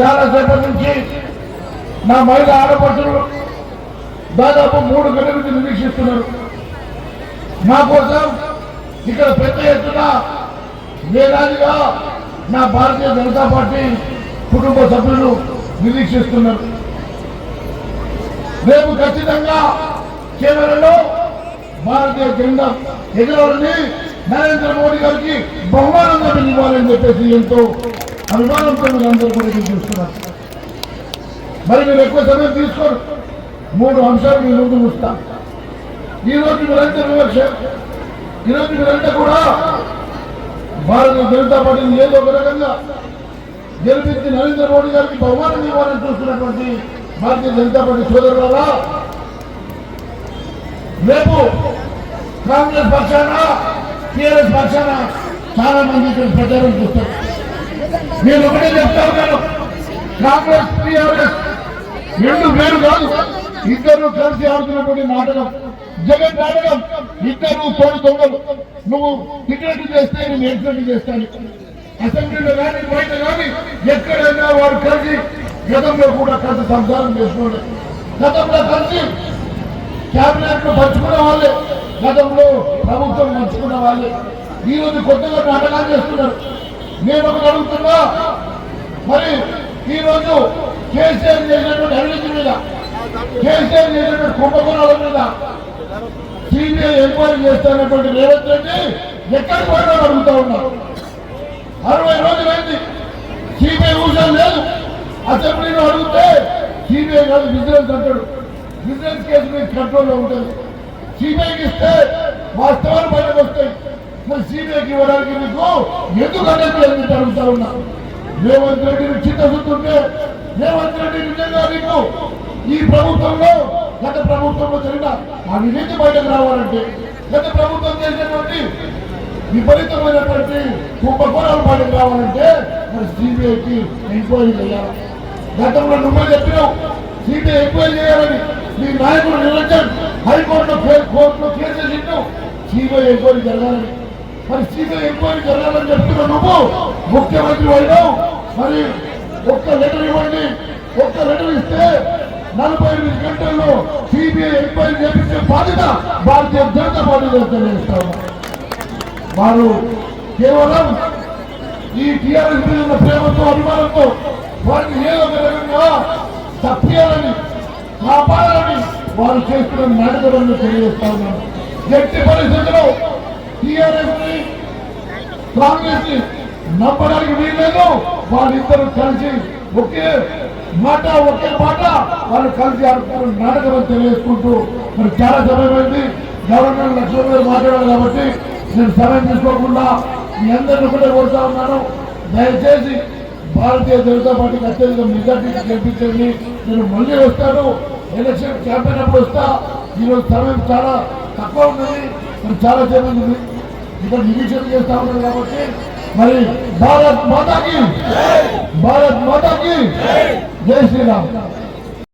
చాలా సేపటి నుంచి నా మహిళ ఆడపడుతున్నారు దాదాపు మూడు గంటల నుంచి నిరీక్షిస్తున్నారు. నా కోసం ఇక్కడ పెద్ద ఎత్తున వేలాదిగా నా భారతీయ జనతా పార్టీ కుటుంబ సభ్యులు నిరీక్షిస్తున్నారు. రేపు ఖచ్చితంగా కేవలంలో భారతీయ జెండా ఎగరవాలని నరేంద్ర మోడీ గారికి బహుమానంగా ఇవ్వాలని చెప్పేసి ఎంతో అభిమానంతో మీరందరూ కూడా ఎదురు చూస్తున్నారు మరి మీరు ఎక్కువ సమయం తీసుకోరు. మూడు అంశాలు మీ ముందు ఉంచుతాం ఈరోజు మీరంతా వివక్ష. ఈరోజు మీరంతా కూడా భారతీయ జనతా పార్టీని ఏదో ఒక రకంగా గెలిపించి నరేంద్ర మోడీ గారికి బహుమానం ఇవ్వాలని చూస్తున్నటువంటి భారతీయ జనతా పార్టీ సోదరులారా రేపు కాంగ్రెస్ పక్షాన టీఆర్ఎస్ పక్షాన చాలా మంది ఇక్కడ ప్రచారం చేస్తారు. నేను ఒకటే చెప్తా ఉన్నాను. కాంగ్రెస్ టీఆర్ఎస్ రెండు వేరు కాదు. ఇద్దరు కలిసి ఆడుతున్నటువంటి నాటకం. జగన్ నాటకం. ఇద్దరు తోడు తొంగలు నువ్వు టికెట్ చేస్తే నేను ఎక్సెంట్ చేస్తాను. అసెంబ్లీలో కానీ బయట కానీ ఎక్కడైనా వారు కలిసి గతంలో కూడా కలిసి సంసారం చేసుకోండి. గతంలో కలిసి క్యాబినెట్ను పంచుకున్న వాళ్ళే. గతంలో ప్రభుత్వం పంచుకున్న వాళ్ళే. ఈ రోజు కొత్తగా నాటకాలు చేస్తున్నారు. నేను ఒకటి అడుగుతున్నా. మరి ఈరోజు కేసీఆర్ చేసినటువంటి అవినీతి మీద కేసీఆర్ చేసినటువంటి కుంభకోణాల మీద సిబిఐ ఎంక్వైరీ చేస్తున్నటువంటి రేవంత్ రెడ్డి ఎక్కడికి పోయినా అడుగుతా ఉన్నారు అరవై రోజులైంది. సిబిఐ ఊసం లేదు. అసెంబ్లీలో అడిగితే సిబిఐ కాదు విజిలెన్స్ అంటాడు. విజిలెన్స్ కేసు మీద కంట్రోల్లో ఉంటుంది. సిబిఐకి ఇస్తే వాస్తవాలు బయటకు వస్తాయి. సిబిఐకి ఇవ్వడానికి మీకు ఎందుకు అనేది అడుగుతా ఉన్నా. రేవంత్ రెడ్డి చిత్తశుద్ధి ఉంటే రేవంత్ రెడ్డి నిజంగా నీకు ఈ ప్రభుత్వంలో గత ప్రభుత్వంలో జరిగిన అవినీతి బయటకు రావాలంటే గత ప్రభుత్వం చేసినటువంటి విపరీతమైనటువంటి కుంభకోణాలు బయటకు రావాలంటే మరి సిబిఐకి ఎంక్వైరీ చేయాలి. గతంలో నువ్వే చెప్పినావు సిబిఐ ఎంక్వైరీ చేయాలని మీ నాయకుడు నిరంజన్ హైకోర్టులో కోర్టులో కేసు చేసినావు సిబిఐ ఎంక్వైరీ జరగాలని. మరి సిబిఐ ఎంక్వైరీ జరగాలని చెప్తున్న నువ్వు ముఖ్యమంత్రి అయినావు. మరి ఒక్క లెటర్ ఇవ్వండి. ఒక్క లెటర్ ఇస్తే నలభై ఎనిమిది గంటల్లో సిబిఐ ఎంక్వైరీ చేపించే బాధ్యత భారతీయ జనతా పార్టీ తెలియజేస్తాము వారు కేవలం ఈ టీఆర్ఎస్ మీద ఉన్న ప్రేమతో అభిమానంతో వారిని ఏదో ఒక రకంగా తప్పియాలని కాపాడాలని వారు చేస్తున్న నాటకం తెలియజేస్తా ఉన్నాను. ఎట్టి పరిస్థితుల్లో టీఆర్ఎస్ని కాంగ్రెస్ని నమ్మడానికి వీల్లేదు. వాళ్ళిద్దరూ కలిసి ఒకే మాట ఒకే మాట వాళ్ళు కలిసి ఆడుతున్న నాటకం అని తెలియజేసుకుంటూ మరి చాలా సమయమైంది. గవర్నర్ లక్ష్మణ్ గారు మాట్లాడారు కాబట్టి నేను సమయం తీసుకోకుండా మీ అందరిని కూడా కోరుతా ఉన్నాను. దయచేసి భారతీయ జనతా పార్టీకి అత్యధిక మెజార్టీ గెలిపించండి. నేను మళ్ళీ వస్తాను. ఎలక్షన్ క్యాంపెయిన్ అప్పుడు వస్తా. ఈరోజు సమయం చాలా తక్కువ ఉన్నది. మరి చాలా సేపు ఇక్కడ నిరీక్షణ చేస్తా ఉన్నారు కాబట్టి మరి భారత్ మాతాకి భారత్ మాతాకి జై శ్రీరామ్!